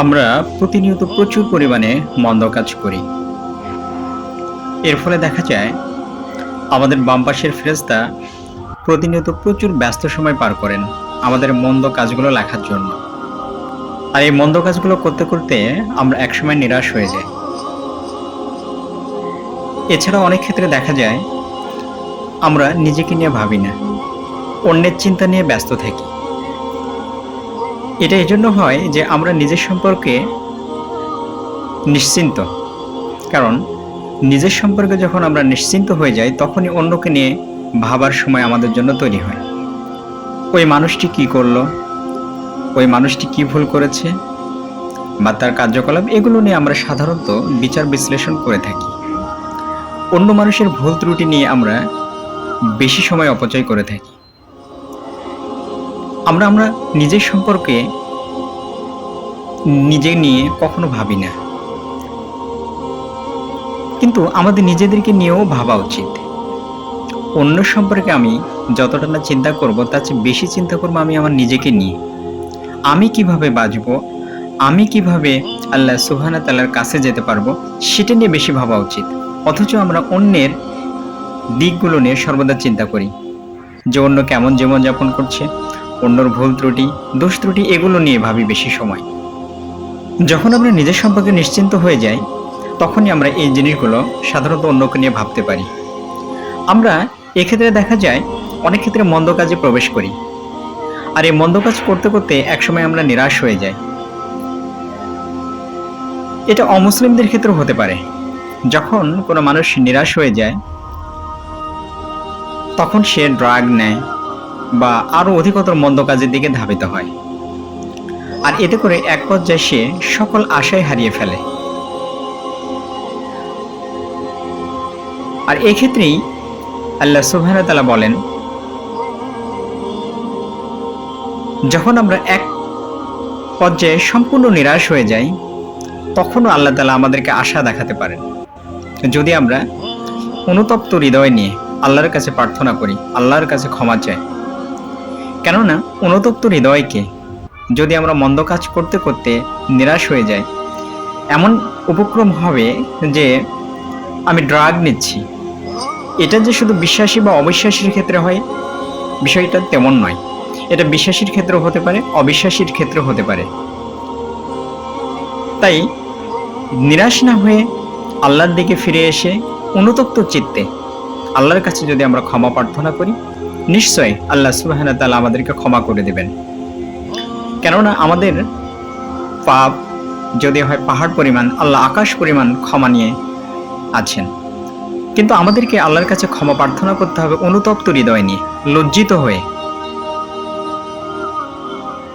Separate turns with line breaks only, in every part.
আমরা প্রতিনিয়ত প্রচুর পরিমাণে মন্দ কাজ করি। এর ফলে দেখা যায়, আমাদের বাম পাশের ফেরেস্তা প্রতিনিয়ত প্রচুর ব্যস্ত সময় পার করেন আমাদের মন্দ কাজগুলো লেখার জন্য। আর এই মন্দ কাজগুলো করতে করতে আমরা একসময় নিরাশ হয়ে যাই। এছাড়া অনেক ক্ষেত্রে দেখা যায়, আমরা নিজেকে নিয়ে ভাবি না। অন্যের চিন্তা নিয়ে ব্যস্ত থাকি। এটা এই জন্য হয় যে আমরা নিজের সম্পর্কে নিশ্চিন্ত। কারণ নিজের সম্পর্কে যখন আমরা নিশ্চিন্ত হয়ে যাই, তখনই অন্যকে নিয়ে ভাবার সময় আমাদের জন্য তৈরি হয়। ওই মানুষটি কি করল? ওই মানুষটি কি ভুল করেছে? বা তার কার্যকলাপ? এগুলো নিয়ে আমরা সাধারণত বিচার বিশ্লেষণ করে থাকি। অন্য মানুষের ভুল ত্রুটি নিয়ে আমরা বেশি সময় অপচয় করে থাকি। আমরা আমরা নিজের সম্পর্কে নিজে নিয়ে কখনো ভাবি না। কিন্তু আমাদের নিজেদেরকে নিয়েও ভাবা উচিত। অন্য সম্পর্কে আমি যতটা না চিন্তা করব, তার চেয়ে বেশি চিন্তা করব আমি আমার নিজেকে নিয়ে। আমি কীভাবে বাঁচব, আমি কীভাবে আল্লাহ সুহানা তাল্লার কাছে যেতে পারব, সেটা নিয়ে বেশি ভাবা উচিত। অথচ আমরা অন্যের দিকগুলো নিয়ে সর্বদা চিন্তা করি। যে অন্য কেমন জীবনযাপন করছে অন্যর ভুল ত্রুটি, দোষ ত্রুটি এগুলো নিয়ে ভাবি বেশি সময়। যখন আমরা নিজের সম্পর্কে নিশ্চিন্ত হয়ে যাই, তখনই আমরা এই জিনিসগুলো সাধারণত অন্যকে নিয়ে ভাবতে পারি। আমরা এক্ষেত্রে দেখা যায়, অনেক ক্ষেত্রে মন্দ কাজে প্রবেশ করি। আর এই মন্দ কাজ করতে করতে একসময় আমরা নিরাশ হয়ে যাই। এটা অমুসলিমদের ক্ষেত্রেও হতে পারে। যখন কোনো মানুষ নিরাশ হয়ে যায়, তখন সে ড্রাগ নেয় বা আরও অধিকতর মন্দ কাজের দিকে ধাবিত হয়। আর এতে করে এক পর্যায়ে সে সকল আশাই হারিয়ে ফেলে। আর এক্ষেত্রেই আল্লাহ সুবাহতালা বলেন, যখন আমরা এক পর্যায়ে সম্পূর্ণ নিরাশ হয়ে যাই, তখনও আল্লাহ তালা আমাদেরকে আশা দেখাতে পারেন। যদি আমরা অনুতপ্ত হৃদয় নিয়ে আল্লাহর কাছে প্রার্থনা করি, আল্লাহর কাছে ক্ষমা চাই কেননা অনুতপ্ত হৃদয়কে যদি আমরা মন্দ কাজ করতে করতে নিরাশ হয়ে যাই, এমন উপক্রম হবে যে আমি ড্রাগ নিচ্ছি। এটা যে শুধু বিশ্বাসী বা অবিশ্বাসীর ক্ষেত্রে হয়, বিষয়টা তেমন নয়। এটা বিশ্বাসীর ক্ষেত্রেও হতে পারে, অবিশ্বাসীর ক্ষেত্রেও হতে পারে। তাই নিরাশ না হয়ে আল্লাহর দিকে ফিরে এসে অনুতপ্ত চিত্তে আল্লাহর কাছে যদি আমরা ক্ষমা প্রার্থনা করি নিশ্চয় আল্লাহ সুবাহানা তালা আমাদেরকে ক্ষমা করে দেবেন। কেননা আমাদের পাপ, যদি হয় পাহাড় পরিমাণ, আল্লাহ আকাশ পরিমাণ ক্ষমা নিয়ে আছেন। কিন্তু আমাদেরকে আল্লাহর কাছে ক্ষমা প্রার্থনা করতে হবে অনুতপ্ত হৃদয় নিয়ে, লজ্জিত হয়ে।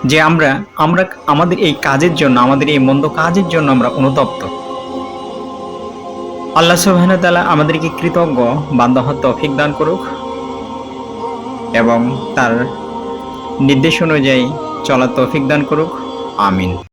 যে আমরা আমরা আমাদের এই কাজের জন্য, আমাদের এই মন্দ কাজের জন্য আমরা অনুতপ্ত। আল্লাহ সুবাহন তালা আমাদেরকে কৃতজ্ঞ হওয়ার তৌফিক দান করুক। এবং তার নির্দেশ অনুযায়ী চলা তৌফিক দান করুক। আমিন।